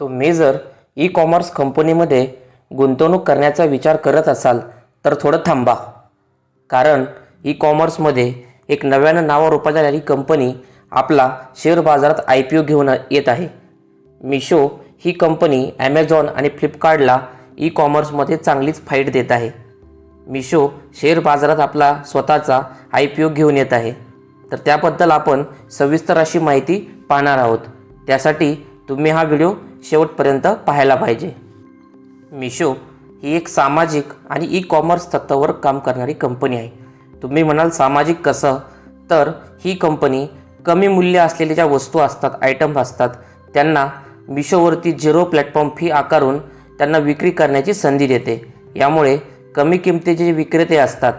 तुम्ही जर e commerce कंपनीमध्ये गुंतवणूक करण्याचा विचार करत असाल तर थोडं थांबा. कारण ई कॉमर्समध्ये एक नव्यानं नावारूपात आलेली कंपनी आपला शेअर बाजारात आय पी ओ घेऊन येत आहे. मिशो ही कंपनी ॲमेझॉन आणि फ्लिपकार्टला ई कॉमर्समध्ये चांगलीच फाईट देत आहे. मिशो शेअर बाजारात आपला स्वतःचा आय पी ओ घेऊन येत आहे. तर त्याबद्दल आपण सविस्तर अशी माहिती पाहणार आहोत. त्यासाठी तुम्ही हा व्हिडिओ शेवटपर्यंत पाहायला पाहिजे. मिशो ही एक सामाजिक आणि ई कॉमर्स तत्त्वावर काम करणारी कंपनी आहे. तुम्ही म्हणाल सामाजिक कसं? तर ही कंपनी कमी मूल्य असलेल्या ज्या वस्तू असतात आयटम असतात त्यांना मिशोवरती झिरो प्लॅटफॉर्म फी आकारून त्यांना विक्री करण्याची संधी देते. यामुळे कमी किमतीचे जे विक्रेते असतात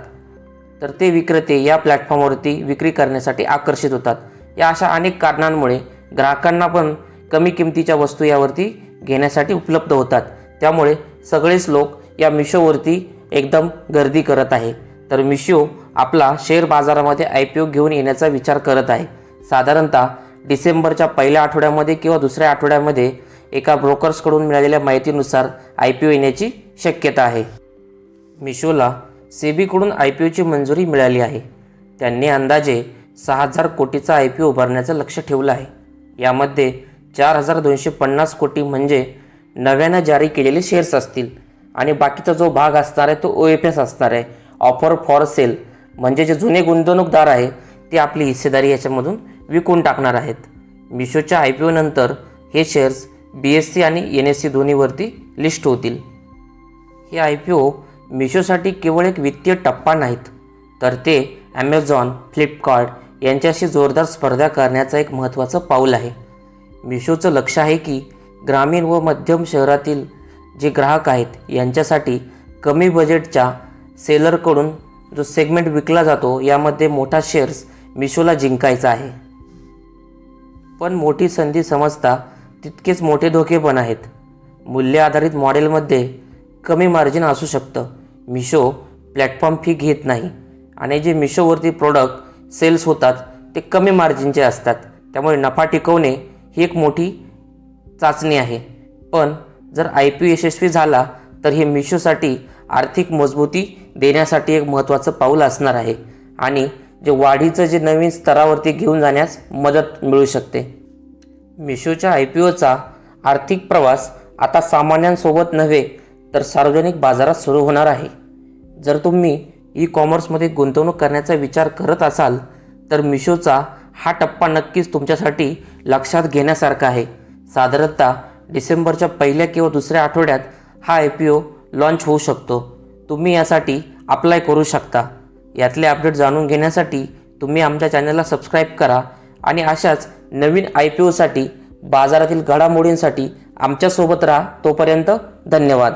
तर ते विक्रेते या प्लॅटफॉर्मवरती विक्री करण्यासाठी आकर्षित होतात. या अशा अनेक कारणांमुळे ग्राहकांना पण कमी किमतीच्या वस्तू यावरती घेण्यासाठी उपलब्ध होतात. त्यामुळे सगळेच लोक या मिशोवरती एकदम गर्दी करत आहे. तर मिशो आपला शेअर बाजारामध्ये आय पी ओ घेऊन येण्याचा विचार करत आहे. साधारणतः डिसेंबरच्या पहिल्या आठवड्यामध्ये किंवा दुसऱ्या आठवड्यामध्ये एका ब्रोकर्सकडून मिळालेल्या माहितीनुसार आय पी ओ येण्याची शक्यता आहे. मिशोला सेबीकडून आय पी ओची मंजुरी मिळाली आहे. त्यांनी अंदाजे सहा हजार कोटीचा आय पी ओ उभारण्याचं लक्ष ठेवलं आहे. यामध्ये चार हजार दोनशे पन्नास कोटी म्हणजे नव्यानं जारी केलेले शेअर्स असतील. आणि बाकीचा जो भाग असणार आहे तो ओ एफ एस असणार आहे. ऑफर फॉर सेल म्हणजे जे जुने गुंतवणूकदार आहे ते आपली हिस्सेदारी याच्यामधून विकून टाकणार आहेत. मिशोच्या आय पी ओनंतर हे शेअर्स बी एस सी आणि एन एस सी दोन्हीवरती लिस्ट होतील. हे आय पी ओ मिशोसाठी केवळ एक वित्तीय टप्पा नाहीत तर ते ॲमेझॉन फ्लिपकार्ट यांच्याशी जोरदार स्पर्धा करण्याचं एक महत्त्वाचं पाऊल आहे. मिशोचं लक्ष आहे की ग्रामीण व मध्यम शहरातील जे ग्राहक आहेत यांच्यासाठी कमी बजेटच्या सेलरकडून जो सेगमेंट विकला जातो यामध्ये मोठा शेअर्स मिशोला जिंकायचा आहे. पण मोठी संधी समजता तितकेच मोठे धोके पण आहेत. मूल्य आधारित मॉडेलमध्ये कमी मार्जिन असू शकतं. मिशो प्लॅटफॉर्म फी घेत नाही आणि जे मिशोवरती प्रोडक्ट सेल्स होतात ते कमी मार्जिनचे असतात. त्यामुळे नफा टिकवणे ही एक मोठी चाचणी आहे. पण जर आय पी यशस्वी झाला तर हे मिशोसाठी आर्थिक मजबूती देण्यासाठी एक महत्त्वाचं पाऊल असणार आहे आणि जे वाढीचं जे नवीन स्तरावरती घेऊन जाण्यास मदत मिळू शकते. मिशोच्या आय पी ओचा आर्थिक प्रवास आता सामान्यांसोबत नव्हे तर सार्वजनिक बाजारात सुरू होणार आहे. जर तुम्ही ई कॉमर्समध्ये गुंतवणूक करण्याचा विचार करत असाल तर मिशोचा हा टप्पा नक्कीच तुमच्यासाठी लक्षात घेण्यासारखा आहे. साधारणतः डिसेंबरच्या पहिल्या किंवा दुसऱ्या आठवड्यात हा आय पी ओ लॉन्च होऊ शकतो. तुम्ही यासाठी अप्लाय करू शकता. यातले अपडेट जाणून घेण्यासाठी तुम्ही आमच्या चॅनलला सबस्क्राईब करा आणि अशाच नवीन आय पी ओसाठी बाजारातील घडामोडींसाठी आमच्यासोबत राहा. तोपर्यंत धन्यवाद.